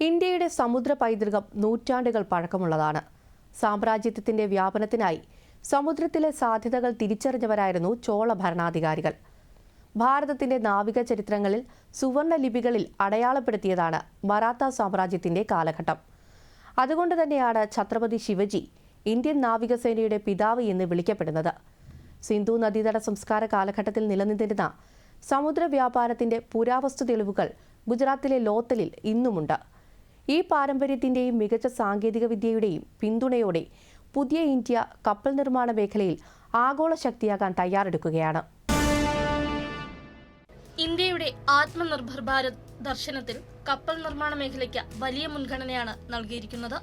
ഇന്ത്യയുടെ സമുദ്ര പൈതൃകം നൂറ്റാണ്ടുകൾ പഴക്കമുള്ളതാണ്. സാമ്രാജ്യത്വത്തിന്റെ വ്യാപനത്തിനായി സമുദ്രത്തിലെ സാധ്യതകൾ തിരിച്ചറിഞ്ഞവരായിരുന്നു ചോള ഭരണാധികാരികൾ. ഭാരതത്തിന്റെ നാവിക ചരിത്രങ്ങളിൽ സുവർണ ലിപികളിൽ അടയാളപ്പെടുത്തിയതാണ് മറാത്ത സാമ്രാജ്യത്തിന്റെ കാലഘട്ടം. അതുകൊണ്ട് തന്നെയാണ് ഛത്രപതി ശിവജി ഇന്ത്യൻ നാവികസേനയുടെ പിതാവ് എന്ന് വിളിക്കപ്പെടുന്നത്. സിന്ധു നദീതട സംസ്കാര കാലഘട്ടത്തിൽ നിലനിന്നിരുന്ന സമുദ്ര വ്യാപാരത്തിന്റെ പുരാവസ്തു തെളിവുകൾ ഗുജറാത്തിലെ ലോത്തലിൽ ഇന്നുമുണ്ട്. ഈ പാരമ്പര്യത്തിന്റെയും മികച്ച സാങ്കേതിക വിദ്യയുടെയും പിന്തുണയോടെ പുതിയ ഇന്ത്യ കപ്പൽ നിർമ്മാണ മേഖലയിൽ ആഗോള ശക്തിയാകാൻ തയ്യാറെടുക്കുകയാണ്. ഇന്ത്യയുടെ ആത്മനിർഭർ ഭാരത് ദർശനത്തിൽ കപ്പൽ നിർമ്മാണ മേഖലയ്ക്ക് വലിയ മുൻഗണനയാണ് നൽകിയിരിക്കുന്നത്.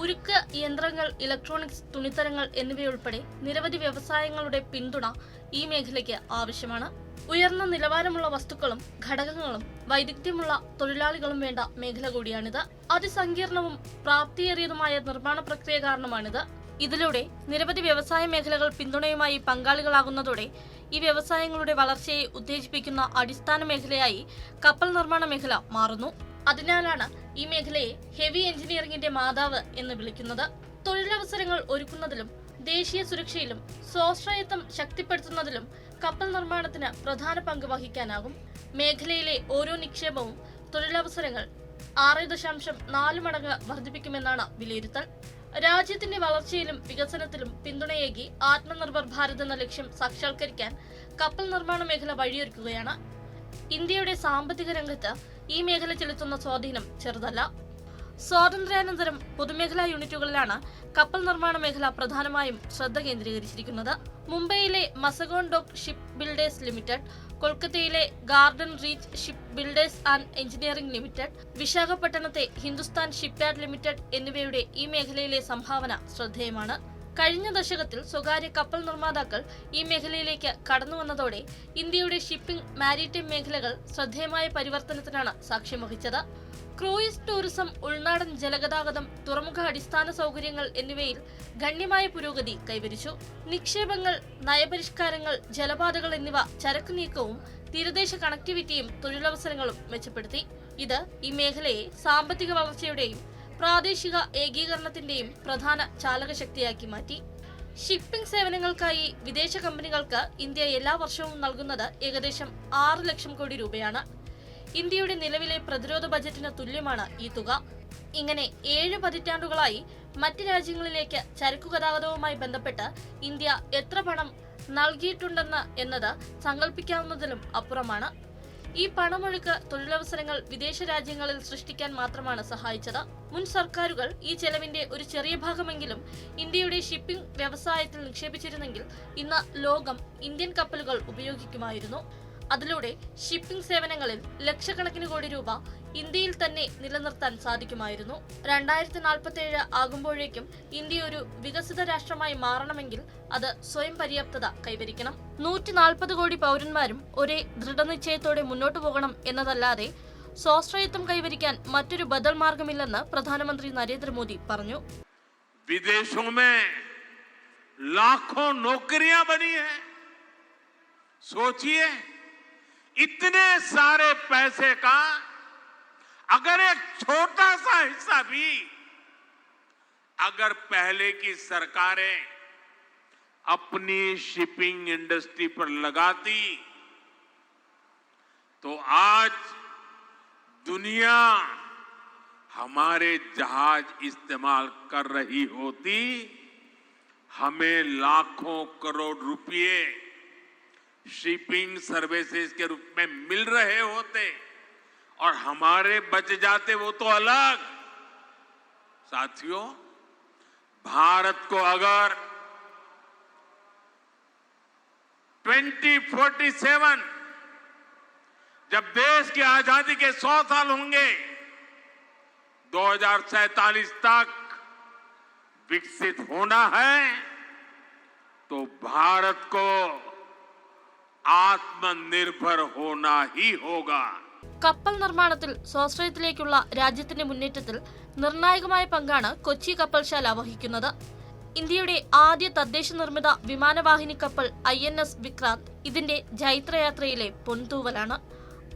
ഉരുക്ക് യന്ത്രങ്ങൾ ഇലക്ട്രോണിക്സ് തുണിത്തരങ്ങൾ എന്നിവയുൾപ്പെടെ നിരവധി വ്യവസായങ്ങളുടെ പിന്തുണ ഈ മേഖലയ്ക്ക് ആവശ്യമാണ്. ഉയർന്ന നിലവാരമുള്ള വസ്തുക്കളും ഘടകങ്ങളും വൈദഗ്ധ്യമുള്ള തൊഴിലാളികളും വേണ്ട മേഖല കൂടിയാണിത്. അതിസങ്കീർണവും പ്രാപ്തിയേറിയതുമായ നിർമ്മാണ പ്രക്രിയ കാരണമാണിത്. ഇതിലൂടെ നിരവധി വ്യവസായ മേഖലകൾ പിന്തുണയുമായി പങ്കാളികളാകുന്നതോടെ ഈ വ്യവസായങ്ങളുടെ വളർച്ചയെ ഉത്തേജിപ്പിക്കുന്ന അടിസ്ഥാന മേഖലയായി കപ്പൽ നിർമ്മാണ മേഖല മാറുന്നു. അതിനാലാണ് ഈ മേഖലയെ ഹെവി എഞ്ചിനീയറിംഗിന്റെ മാതാവ് എന്ന് വിളിക്കുന്നത്. തൊഴിലവസരങ്ങൾ ഒരുക്കുന്നതിലും ദേശീയ സുരക്ഷയിലും സ്വാശ്രയത്വം ശക്തിപ്പെടുത്തുന്നതിലും കപ്പൽ നിർമ്മാണത്തിന് പ്രധാന പങ്ക് വഹിക്കാനാകും. മേഖലയിലെ ഓരോ നിക്ഷേപവും തൊഴിലവസരങ്ങൾ ആറ് ദശാംശം നാല് മടങ്ങ് വർദ്ധിപ്പിക്കുമെന്നാണ് വിലയിരുത്തൽ. രാജ്യത്തിന്റെ വളർച്ചയിലും വികസനത്തിലും പിന്തുണയേകി ആത്മനിർഭർ ഭാരത് എന്ന ലക്ഷ്യം സാക്ഷാത്കരിക്കാൻ കപ്പൽ നിർമ്മാണ മേഖല വഴിയൊരുക്കുകയാണ്. ഇന്ത്യയുടെ സാമ്പത്തിക രംഗത്ത് ഈ മേഖല ചെലുത്തുന്ന സ്വാധീനം ചെറുതല്ല. സ്വാതന്ത്ര്യാനന്തരം പൊതുമേഖലാ യൂണിറ്റുകളിലാണ് കപ്പൽ നിർമ്മാണ മേഖല പ്രധാനമായും ശ്രദ്ധ കേന്ദ്രീകരിച്ചിരിക്കുന്നത്. മുംബൈയിലെ Mazagon dock ship builders limited കൊൽക്കത്തയിലെ garden reach ship builders and engineering limited വിശാഖപട്ടണത്തെ Hindustan shipyard limited എന്നിവയുടെ ഈ മേഖലയിലെ സംഭാവന ശ്രദ്ധേയമാണ്. കഴിഞ്ഞ ദശകത്തിൽ സ്വകാര്യ കപ്പൽ നിർമ്മാതാക്കൾ ഈ മേഖലയിലേക്ക് കടന്നു വന്നതോടെ ഇന്ത്യയുടെ ഷിപ്പിംഗ് മാരിടൈം മേഖലകൾ ശ്രദ്ധേയമായ പരിവർത്തനത്തിനാണ് സാക്ഷ്യം വഹിച്ചത്. ക്രൂയിസ് ടൂറിസം ഉൾനാടൻ ജലഗതാഗതം തുറമുഖ അടിസ്ഥാന സൗകര്യങ്ങൾ എന്നിവയിൽ ഗണ്യമായ പുരോഗതി കൈവരിച്ചു. നിക്ഷേപങ്ങൾ നയപരിഷ്കാരങ്ങൾ ജലപാതകൾ എന്നിവ ചരക്ക് നീക്കവും തീരദേശ കണക്ടിവിറ്റിയും തൊഴിലവസരങ്ങളും മെച്ചപ്പെടുത്തി. ഇത് ഈ മേഖലയെ സാമ്പത്തിക വളർച്ചയുടെയും പ്രാദേശിക ഏകീകരണത്തിന്റെയും പ്രധാന ചാലകശക്തിയാക്കി മാറ്റി. ഷിപ്പിംഗ് സേവനങ്ങൾക്കായി വിദേശ കമ്പനികൾക്ക് ഇന്ത്യ എല്ലാ വർഷവും നൽകുന്നത് ഏകദേശം ആറ് ലക്ഷം കോടി രൂപയാണ്. ഇന്ത്യയുടെ നിലവിലെ പ്രതിരോധ ബജറ്റിന് തുല്യമാണ് ഈ തുക. ഇങ്ങനെ ഏഴ് പതിറ്റാണ്ടുകളായി മറ്റ് രാജ്യങ്ങളിലേക്ക് ചരക്കു ഗതാഗതവുമായി ബന്ധപ്പെട്ട് ഇന്ത്യ എത്ര പണം നൽകിയിട്ടുണ്ടെന്ന് എന്നത് സങ്കല്പിക്കാവുന്നതിലും അപ്പുറമാണ്. ഈ പണമൊഴുക്ക് തൊഴിലവസരങ്ങൾ വിദേശ രാജ്യങ്ങളിൽ സൃഷ്ടിക്കാൻ മാത്രമാണ് സഹായിച്ചത്. മുൻ സർക്കാരുകൾ ഈ ചെലവിന്റെ ഒരു ചെറിയ ഭാഗമെങ്കിലും ഇന്ത്യയുടെ ഷിപ്പിംഗ് വ്യവസായത്തിൽ നിക്ഷേപിച്ചിരുന്നെങ്കിൽ ഇന്ന് ലോകം ഇന്ത്യൻ കപ്പലുകൾ ഉപയോഗിക്കുമായിരുന്നു. അതിലൂടെ ഷിപ്പിംഗ് സേവനങ്ങളിൽ ലക്ഷക്കണക്കിന് കോടി രൂപ ഇന്ത്യയിൽ തന്നെ നിലനിർത്താൻ സാധിക്കുമായിരുന്നു രണ്ടായിരത്തി നാൽപ്പത്തി ഏഴ് ആകുമ്പോഴേക്കും ഇന്ത്യ ഒരു വികസിത രാഷ്ട്രമായി മാറണമെങ്കിൽ അത് സ്വയം പര്യാപ്തത കൈവരിക്കണം നൂറ്റി നാൽപ്പത് കോടി പൗരന്മാരും ഒരേ ദൃഢനിശ്ചയത്തോടെ മുന്നോട്ടു പോകണം എന്നതല്ലാതെ സ്വാശ്രയത്വം കൈവരിക്കാൻ മറ്റൊരു ബദൽ മാർഗമില്ലെന്ന് പ്രധാനമന്ത്രി നരേന്ദ്രമോദി പറഞ്ഞു विदेशों में लाखों नौकरियां बनी हैं सोचिए इतने सारे पैसे का अगर एक छोटा सा हिस्सा भी, अगर पहले की सरकारें अपनी शिपिंग इंडस्ट्री पर लगाती तो आज दुनिया हमारे जहाज़ इस्तेमाल कर रही होती, हमें लाखों करोड़ रुपए शिपिंग सर्विसेज़ के रूप में मिल रहे होते और हमारे बच जाते वो तो अलग। साथियों, भारत को अगर 2047 जब देश की आज़ादी के 100 साल होंगे 2047 तक विकसित होना है तो भारत को ആത്മനിർഭർ ഹോനാ ഹി ഹോഗാ. കപ്പൽ നിർമ്മാണത്തിൽ സ്വാശ്രയത്തിലേക്കുള്ള രാജ്യത്തിന്റെ മുന്നേറ്റത്തിൽ നിർണായകമായ പങ്കാണ് കൊച്ചി കപ്പൽശാല വഹിക്കുന്നത്. ഇന്ത്യയുടെ ആദ്യ തദ്ദേശ നിർമ്മിത വിമാനവാഹിനി കപ്പൽ ഐ എൻ എസ് വിക്രാന്ത് ഇതിന്റെ ജൈത്രയാത്രയിലെ പൊൻതൂവലാണ്.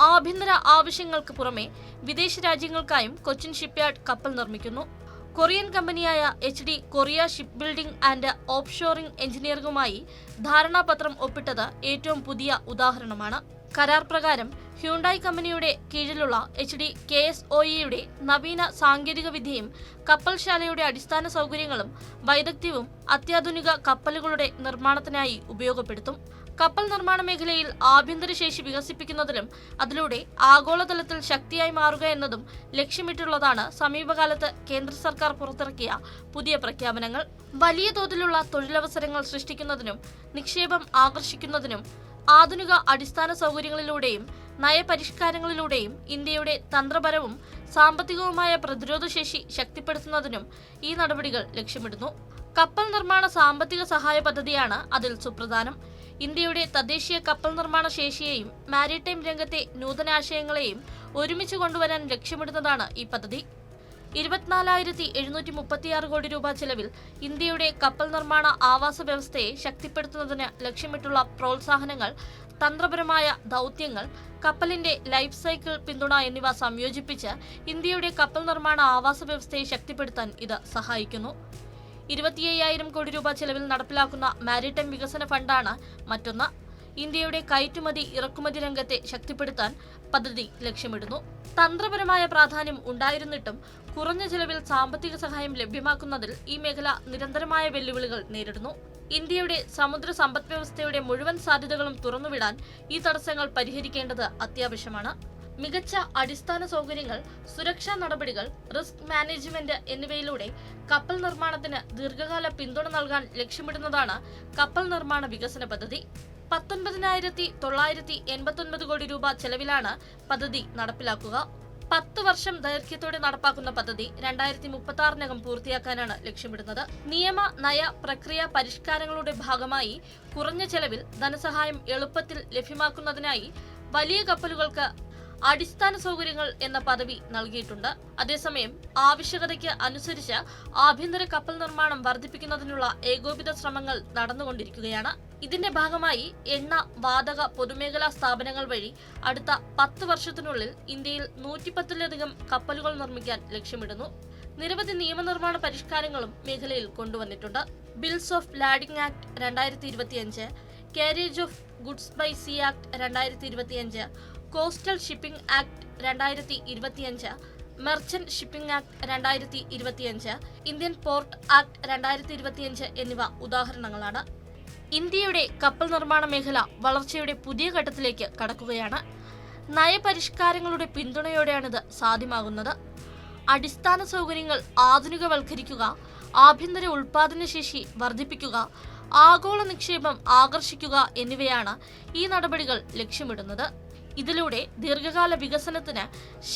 ആഭ്യന്തര ആവശ്യങ്ങൾക്ക് പുറമെ വിദേശ രാജ്യങ്ങൾക്കായും കൊച്ചിൻ ഷിപ്പ്യാർഡ് കപ്പൽ നിർമ്മിക്കുന്നു. കൊറിയൻ കമ്പനിയായ H D Korea ship building and offshoring എഞ്ചിനീയറിംഗുമായി ധാരണാപത്രം ഒപ്പിട്ടത് ഏറ്റവും പുതിയ ഉദാഹരണമാണ്. കരാർ പ്രകാരം ഹ്യൂണ്ടായി കമ്പനിയുടെ കീഴിലുള്ള H D K S O ഇയുടെ നവീന സാങ്കേതിക വിദ്യയും കപ്പൽശാലയുടെ അടിസ്ഥാന സൗകര്യങ്ങളും വൈദഗ്ധ്യവും അത്യാധുനിക കപ്പലുകളുടെ നിർമ്മാണത്തിനായി ഉപയോഗപ്പെടുത്തും. കപ്പൽ നിർമ്മാണ മേഖലയിൽ ആഭ്യന്തര ശേഷി വികസിപ്പിക്കുന്നതിലും അതിലൂടെ ആഗോളതലത്തിൽ ശക്തിയായി മാറുക എന്നതും ലക്ഷ്യമിട്ടുള്ളതാണ് സമീപകാലത്ത് കേന്ദ്ര സർക്കാർ പുറത്തിറക്കിയ പുതിയ പ്രഖ്യാപനങ്ങൾ. വലിയ തോതിലുള്ള തൊഴിലവസരങ്ങൾ സൃഷ്ടിക്കുന്നതിനും നിക്ഷേപം ആകർഷിക്കുന്നതിനും ആധുനിക അടിസ്ഥാന സൗകര്യങ്ങളിലൂടെയും നയപരിഷ്കാരങ്ങളിലൂടെയും ഇന്ത്യയുടെ തന്ത്രപരവും സാമ്പത്തികവുമായ പ്രതിരോധശേഷി ശക്തിപ്പെടുത്തുന്നതിനും ഈ നടപടികൾ ലക്ഷ്യമിടുന്നു. കപ്പൽ നിർമ്മാണ സാമ്പത്തിക സഹായ പദ്ധതിയാണ് അതിൽ സുപ്രധാനം. ഇന്ത്യയുടെ തദ്ദേശീയ കപ്പൽ നിർമ്മാണ ശേഷിയെയും മാരിടൈം രംഗത്തെ നൂതനാശയങ്ങളെയും ഒരുമിച്ച് കൊണ്ടുവരാൻ ലക്ഷ്യമിടുന്നതാണ് ഈ പദ്ധതി. ഇരുപത്തിനാലായിരത്തി എഴുന്നൂറ്റി മുപ്പത്തിയാറ് കോടി രൂപ ചെലവിൽ ഇന്ത്യയുടെ കപ്പൽ നിർമ്മാണ ആവാസ വ്യവസ്ഥയെ ശക്തിപ്പെടുത്തുന്നതിന് ലക്ഷ്യമിട്ടുള്ള പ്രോത്സാഹനങ്ങൾ തന്ത്രപരമായ ദൗത്യങ്ങൾ കപ്പലിന്റെ ലൈഫ് സൈക്കിൾ പിന്തുണ എന്നിവ സംയോജിപ്പിച്ച് ഇന്ത്യയുടെ കപ്പൽ നിർമ്മാണ ആവാസ വ്യവസ്ഥയെ ശക്തിപ്പെടുത്താൻ ഇത് സഹായിക്കുന്നു. ഇരുപത്തിയ്യായിരം കോടി രൂപ ചെലവിൽ നടപ്പിലാക്കുന്ന മാരിടൈം വികസന ഫണ്ടാണ് മറ്റൊന്ന്. ഇന്ത്യയുടെ കയറ്റുമതി ഇറക്കുമതി രംഗത്തെ ശക്തിപ്പെടുത്താൻ പദ്ധതി ലക്ഷ്യമിടുന്നു. തന്ത്രപരമായ പ്രാധാന്യം ഉണ്ടായിരുന്നിട്ടും കുറഞ്ഞ ചെലവിൽ സാമ്പത്തിക സഹായം ലഭ്യമാക്കുന്നതിൽ ഈ മേഖല നിരന്തരമായ വെല്ലുവിളികൾ നേരിടുന്നു. ഇന്ത്യയുടെ സമുദ്ര സമ്പദ് വ്യവസ്ഥയുടെ മുഴുവൻ സാധ്യതകളും തുറന്നുവിടാൻ ഈ തടസ്സങ്ങൾ പരിഹരിക്കേണ്ടത് അത്യാവശ്യമാണ്. മികച്ച അടിസ്ഥാന സൗകര്യങ്ങൾ സുരക്ഷാ നടപടികൾ റിസ്ക് മാനേജ്മെന്റ് എന്നിവയിലൂടെ കപ്പൽ നിർമ്മാണത്തിന് ദീർഘകാല പിന്തുണ നൽകാൻ ലക്ഷ്യമിടുന്നതാണ് കപ്പൽ നിർമ്മാണ വികസന പദ്ധതി. പത്തൊൻപതിനായിരത്തി തൊള്ളായിരത്തി എൺപത്തൊൻപത് കോടി രൂപ ചെലവിലാണ് പദ്ധതി നടപ്പിലാക്കുക. പത്ത് വർഷം ദൈർഘ്യത്തോടെ നടപ്പാക്കുന്ന പദ്ധതി രണ്ടായിരത്തി മുപ്പത്തി ആറിനകം പൂർത്തിയാക്കാനാണ് ലക്ഷ്യമിടുന്നത്. നിയമ നയ പ്രക്രിയ പരിഷ്കാരങ്ങളുടെ ഭാഗമായി കുറഞ്ഞ ചെലവിൽ ധനസഹായം എളുപ്പത്തിൽ ലഭ്യമാക്കുന്നതിനായി വലിയ കപ്പലുകൾക്ക് അടിസ്ഥാന സൗകര്യങ്ങൾ എന്ന പദവി നൽകിയിട്ടുണ്ട്. അതേസമയം ആവശ്യകതയ്ക്ക് അനുസരിച്ച് ആഭ്യന്തര കപ്പൽ നിർമ്മാണം വർദ്ധിപ്പിക്കുന്നതിനുള്ള ഏകോപിത ശ്രമങ്ങൾ നടന്നുകൊണ്ടിരിക്കുകയാണ്. ഇതിന്റെ ഭാഗമായി എണ്ണ വാതക പൊതുമേഖലാ സ്ഥാപനങ്ങൾ വഴി അടുത്ത പത്ത് വർഷത്തിനുള്ളിൽ ഇന്ത്യയിൽ നൂറ്റിപ്പത്തിലധികം കപ്പലുകൾ നിർമ്മിക്കാൻ ലക്ഷ്യമിടുന്നു. നിരവധി നിയമനിർമ്മാണ പരിഷ്കാരങ്ങളും മേഖലയിൽ കൊണ്ടുവന്നിട്ടുണ്ട്. ബിൽസ് ഓഫ് ലാഡിംഗ് ആക്ട് രണ്ടായിരത്തി ഇരുപത്തിയഞ്ച് carriage of goods by sea act രണ്ടായിരത്തി ഇരുപത്തിയഞ്ച് കോസ്റ്റൽ ഷിപ്പിംഗ് ആക്ട് രണ്ടായിരത്തി ഇരുപത്തിയഞ്ച് മെർച്ചന്റ് ഷിപ്പിംഗ് ആക്ട് രണ്ടായിരത്തി ഇരുപത്തിയഞ്ച് ഇന്ത്യൻ പോർട്ട് ആക്ട് രണ്ടായിരത്തി ഇരുപത്തിയഞ്ച് എന്നിവ ഉദാഹരണങ്ങളാണ്. ഇന്ത്യയുടെ കപ്പൽ നിർമ്മാണ മേഖല വളർച്ചയുടെ പുതിയ ഘട്ടത്തിലേക്ക് കടക്കുകയാണ്. നയപരിഷ്കാരങ്ങളുടെ പിന്തുണയോടെയാണിത് സാധ്യമാകുന്നത്. അടിസ്ഥാന സൗകര്യങ്ങൾ ആധുനികവൽക്കരിക്കുക ആഭ്യന്തര ഉൽപാദനശേഷി വർദ്ധിപ്പിക്കുക ആഗോള നിക്ഷേപം ആകർഷിക്കുക എന്നിവയാണ് ഈ നടപടികൾ ലക്ഷ്യമിടുന്നത്. ഇതിലൂടെ ദീർഘകാല വികസനത്തിന്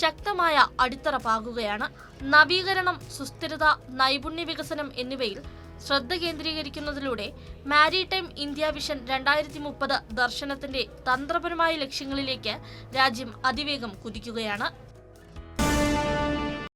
ശക്തമായ അടിത്തറ പാകുകയാണ് നവീകരണം സുസ്ഥിരത നൈപുണ്യ വികസനം എന്നിവയിൽ ശ്രദ്ധ കേന്ദ്രീകരിക്കുന്നതിലൂടെ മാരിടൈം ഇന്ത്യ വിഷൻ രണ്ടായിരത്തി മുപ്പത് ദർശനത്തിന്റെ തന്ത്രപരമായ ലക്ഷ്യങ്ങളിലേക്ക് രാജ്യം അതിവേഗം കുതിക്കുകയാണ്.